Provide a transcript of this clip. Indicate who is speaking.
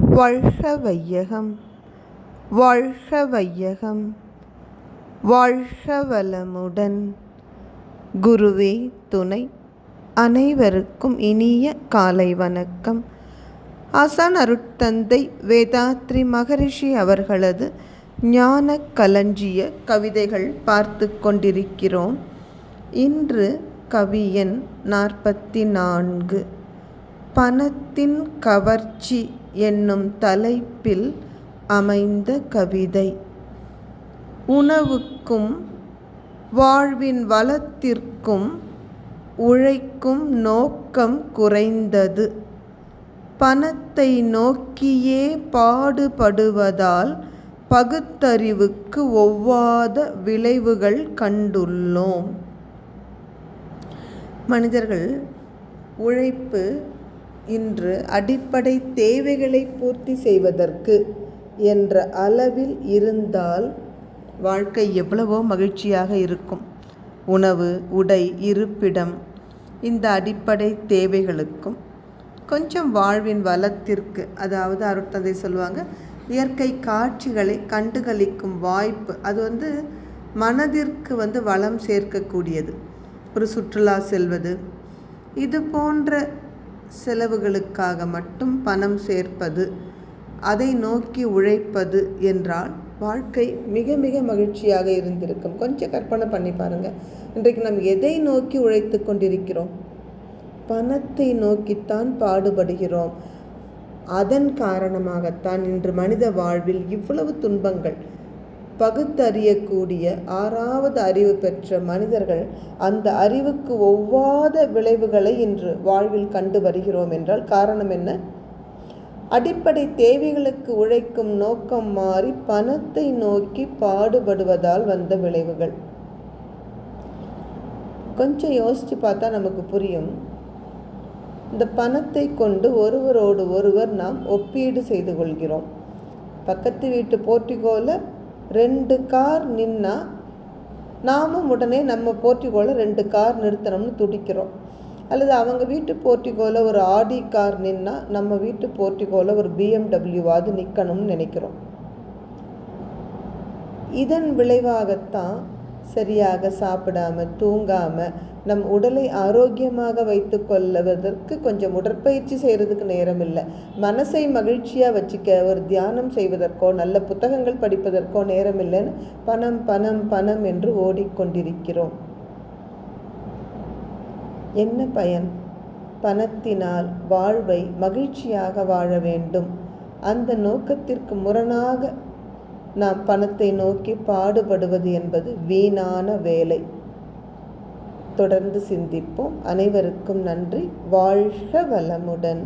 Speaker 1: வாழ்க வையகம். வாழ்க வையகம். வாழ்க வளமுடன். குருவே துணை அனைவருக்கும் இனிய காலை வணக்கம். ஆசான் அருட்தந்தை வேதாத்ரி மகரிஷி அவர்களது ஞான களஞ்சிய கவிதைகள் பார்த்து கொண்டிருக்கிறோம். இன்று கவியன் நாற்பத்தி நான்கு. பணத்தின் கவர்ச்சி என்னும் தலைப்பில் அமைந்த கவிதை. உணவுக்கும் வாழ்வின் வளத்திற்கும் உழைக்கும் நோக்கம் குறைந்தது. பணத்தை நோக்கியே பாடுபடுவதால் பகுத்தறிவுக்கு ஒவ்வாத விளைவுகள் கண்டுள்ளோம். மனிதர்கள் உழைப்பு இன்று அடிப்படை தேவைகளை பூர்த்தி செய்வதற்கு என்ற அளவில் இருந்தால் வாழ்க்கை எவ்வளவோ மகிழ்ச்சியாக இருக்கும். உணவு உடை இருப்பிடம் இந்த அடிப்படை தேவைகளுக்கும் கொஞ்சம் வாழ்வின் வளத்திற்கு அதாவது அருட்தந்தை சொல்லுவாங்க இயற்கை காட்சிகளை கண்டுகளிக்கும் வாய்ப்பு அது வந்து மனதிற்கு வந்து வளம் சேர்க்கக்கூடியது. ஒரு சுற்றுலா செல்வது இது போன்ற செலவுகளுக்காக மட்டும் பணம் சேர்ப்பது அதை நோக்கி உழைப்பது என்றால் வாழ்க்கை மிக மிக மகிழ்ச்சியாக இருந்திருக்கும். கொஞ்சம் கற்பனை பண்ணி பாருங்கள் இன்றைக்கு நாம் எதை நோக்கி உழைத்து கொண்டிருக்கிறோம்? பணத்தை நோக்கித்தான் பாடுபடுகிறோம். அதன் காரணமாகத்தான் இன்று மனித வாழ்வில் இவ்வளவு துன்பங்கள் பகுத்தறியக்கூடிய ஆறாவது அறிவு பெற்ற மனிதர்கள் அந்த அறிவுக்கு ஒவ்வாத விளைவுகளை இன்று வாழ்வில் கண்டு வருகிறோம் என்றால் காரணம் என்ன? அடிப்படை தேவைகளுக்கு உழைக்கும் நோக்கம் மாறி பணத்தை நோக்கி பாடுபடுவதால் வந்த விளைவுகள். கொஞ்சம் யோசித்து பார்த்தா நமக்கு புரியும். இந்த பணத்தை கொண்டு ஒருவரோடு ஒருவர் நாம் ஒப்பீடு செய்து கொள்கிறோம். பக்கத்து வீட்டு போர்ட்டிகோவில் ரெண்டு கார் நின்னா நாமும் உடனே நம்ம போர்ட்டிகோவில் ரெண்டு கார் நிறுத்தணும்னு துடிக்கிறோம். அல்லது அவங்க வீட்டு போர்ட்டிகோவில் ஒரு ஆடி கார் நின்னா நம்ம வீட்டு போர்ட்டிகோவில் ஒரு பிஎம்டபிள்யூவாவது நிற்கணும்னு நினைக்கிறோம். இதன் விளைவாகத்தான் சரியாக சாப்பிடாம தூங்காமல் நம் உடலை ஆரோக்கியமாக வைத்து கொள்வதற்கு கொஞ்சம் உடற்பயிற்சி செய்கிறதுக்கு நேரம் இல்லை. மனசை மகிழ்ச்சியாக வச்சுக்க ஒரு தியானம் செய்வதற்கோ நல்ல புத்தகங்கள் படிப்பதற்கோ நேரம் இல்லைன்னு பணம் பணம் பணம் என்று ஓடிக்கொண்டிருக்கிறோம். என்ன பயன்? பணத்தினால் வாழ்வை மகிழ்ச்சியாக வாழ வேண்டும். அந்த நோக்கத்திற்கு முரணாக நாம் பணத்தை நோக்கி பாடுபடுவது என்பது வீணான வேலை. தொடர்ந்து சிந்திப்போம். அனைவருக்கும் நன்றி. வாழ்க வளமுடன்.